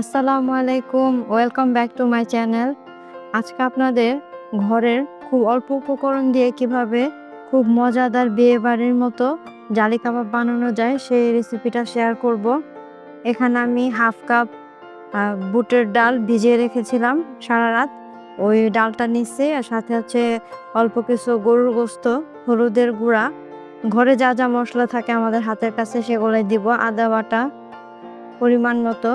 আসসালামু আলাইকুম welcome back to my channel আজকে আপনাদের ঘরের খুব অল্প উপকরণ দিয়ে কীভাবে খুব মজাদার বিয়ে বাড়ির মতো জালি কাবাব বানানো যায় সেই রেসিপিটা শেয়ার করব। এখানে আমি হাফ কাপ বুটের ডাল ভিজিয়ে রেখেছিলাম সারা রাত। ওই ডালটা নিচ্ছে আর সাথে হচ্ছে অল্প কিছু গরুর গোস্ত, হলুদের গুঁড়া। ঘরে যা যা মশলা থাকে আমাদের হাতের কাছে সেগুলোই দিব, আদা বাটা পরিমাণ মতো।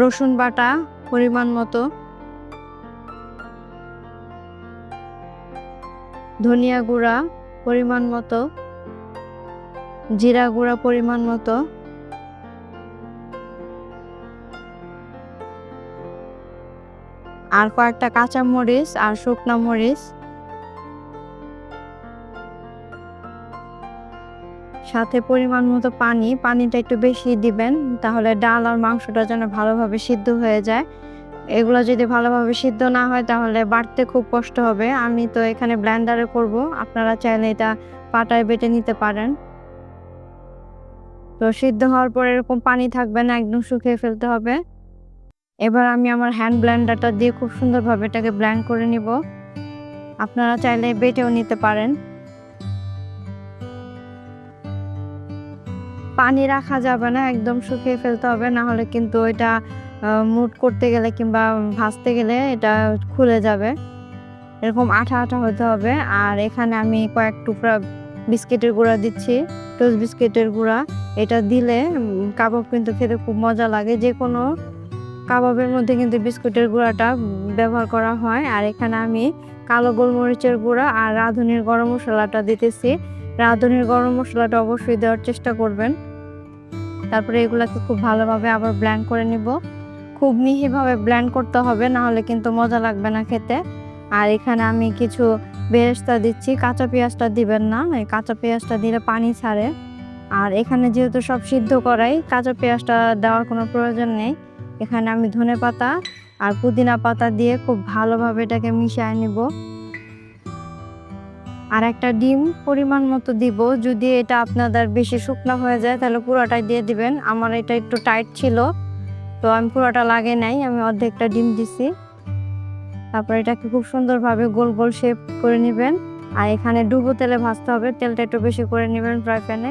রসুন বাটা পরিমাণ মতো, ধনিয়া গুঁড়া পরিমাণ মতো, জিরা গুঁড়া পরিমাণ মতো, আর কয়েকটা কাঁচা মরিচ আর শুকনা মরিচ সাথে পরিমাণ মতো পানি, পানিটা একটু বেশি দিবেন, তাহলে ডাল আর মাংসটা যেন ভালোভাবে সিদ্ধ হয়ে যায়। এগুলো যদি ভালোভাবে সিদ্ধ না হয়, তাহলে বাড়তে খুব কষ্ট হবে। আমি তো এখানে ব্লেন্ডারে করব, আপনারা চাইলে এটা পাটায় বেটে নিতে পারেন। তো সিদ্ধ হওয়ার পর এরকম পানি থাকবে না, একদম শুকিয়ে ফেলতে হবে। এবার আমি আমার হ্যান্ড ব্লেন্ডারটা দিয়ে খুব সুন্দরভাবে এটাকে ব্ল্যান্ড করে নিব। আপনারা চাইলে বেটেও নিতে পারেন। পানি রাখা যাবে না, একদম শুকিয়ে ফেলতে হবে না হলে কিন্তু এটা মুট করতে গেলে কিংবা ভাজতে গেলে এটা খুলে যাবে। এরকম আঠা আঠা হতে হবে। আর এখানে আমি কয়েক টুকরা বিস্কিটের গুঁড়া দিচ্ছি, টোস্ট বিস্কিটের গুঁড়া। এটা দিলে কাবাব কিন্তু খেতে খুব মজা লাগে। যে কোনো কাবাবের মধ্যে কিন্তু বিস্কুটের গুঁড়াটা ব্যবহার করা হয়। আর এখানে আমি কালো গোলমরিচের গুঁড়া আর রাঁধুনির গরম মশলাটা দিতেছি। রাঁধুনির গরম মশলাটা অবশ্যই দেওয়ার চেষ্টা করবেন। তারপরে এগুলাকে খুব ভালোভাবে আবার ব্ল্যান্ড করে নিব। খুব মিহিভাবে ব্ল্যান্ড করতে হবে না হলে কিন্তু মজা লাগবে না খেতে। আর এখানে আমি কিছু বেরেস্তা দিচ্ছি, কাঁচা পেঁয়াজটা দিবেন না কাঁচা পেঁয়াজটা দিলে পানি ছাড়ে। আর এখানে যেহেতু সব সিদ্ধ করাই, কাঁচা পেঁয়াজটা দেওয়ার কোনো প্রয়োজন নেই। এখানে আমি ধনে পাতা আর পুদিনা পাতা দিয়ে খুব ভালোভাবে এটাকে মিশিয়ে নিব। আর একটা ডিম পরিমাণ মতো দিব। যদি এটা আপনাদের বেশি শুকনো হয়ে যায়, তাহলে পুরোটাই দিয়ে দিবেন। আমার এটা একটু টাইট ছিল, তো আমি পুরোটা লাগে নাই, আমি অর্ধেকটা ডিম দিছি। তারপর এটাকে খুব সুন্দরভাবে গোল গোল শেপ করে নেবেন। আর এখানে ডুবো তেলে ভাজতে হবে, তেলটা একটু বেশি করে নেবেন ফ্রাই প্যানে।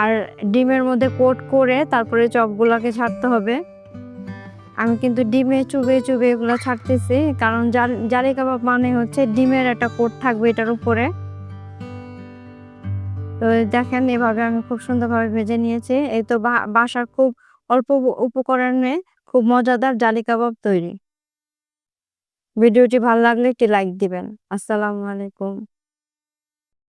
আর ডিমের মধ্যে কোট করে তারপরে চপগুলোকে ছাড়তে হবে। আমি কিন্তু ডিমে চুবে চুবে এগুলো ছাড়তেছি। কারণ জালি কাবাব মানে হচ্ছে ডিমের একটা কোট থাকবে এটার উপরে। তো দেখেন, এভাবে আমি খুব সুন্দরভাবে ভেজে নিয়েছি। এই তো বাসার খুব অল্প উপকরণে খুব মজাদার জালি কাবাব তৈরি। ভিডিওটি ভালো লাগলে একটি লাইক দিবেন। আসসালামু আলাইকুম।